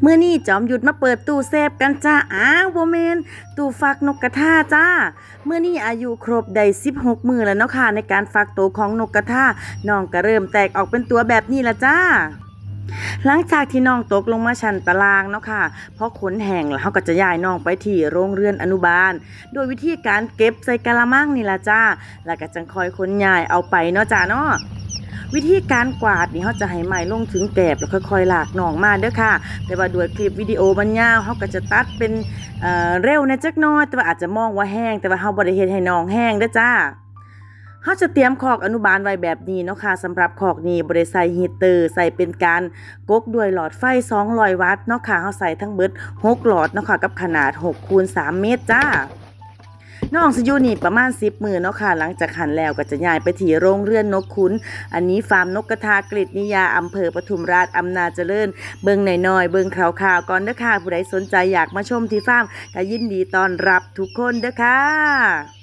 เมื่อนี้จอมหยุดมาเปิดตู้เซฟกันจ้าอ้าวโบเมนตู้ฟักนกกระทาจ้า เมื่อนี้อายุครบได้16 มือแล้วเนาะค่ะในการฟักตัวของนกกระทาน้องก็เริ่มแตกออกเป็นตัวแบบนี้ละจ้าหลังจากที่น้องตกลงมาชั้นตารางเนาะค่ะเพอขนแห้งแล้วเขาก็จะย้ายน้องไปที่โรงเรือนอนุบาล โดยวิธีการเก็บใส่กะละมังนี่ละจ้า แล้วก็จังคอยขนย้ายเอาไปเนาะจ้าเนาะ วิธีการกวาดนี่เขาจะให้ไม้ลงถึงแกบแล้วค่อยๆหลากหนองมาเด้อค่ะ แต่ว่าด้วยคลิปวิดีโอมันยาวเขาก็จะตัดเป็นเเร็วนะจักน้อยแต่ว่าอาจจะมองว่าแห้ง แต่ว่าเขาบริเฮ็ดให้นองแห้งเด้อจ้าเขาจะเตรียมคอกอนุบาลไว้แบบนี้เนาะค่ะสำหรับคอกนี้บริใส่ฮีเตอร์ ใส่เป็นการกกด้วยหลอดไฟ200วัตต์เนาะค่ะเขาใส่ทั้งเบิด6หลอดเนาะค่ะกับขนาด6คูณ3เมตรจ้า น้องสิอยู่นี่ประมาณสิบมือเนาะค่ะ หลังจากหันแล้วก็จะย้ายไปที่โรงเรือนนกขุนอันนี้ฟาร์มนกกระทากฤษนิยาอำเภอปทุมราชอำนาจเจริญ เบิ้งหน่อยๆเบิ้งข่าวๆก่อนเด้อค่ะ ผู้ใดสนใจอยากมาชมที่ฟาร์มก็ยินดีต้อนรับทุกคนเด้อค่ะ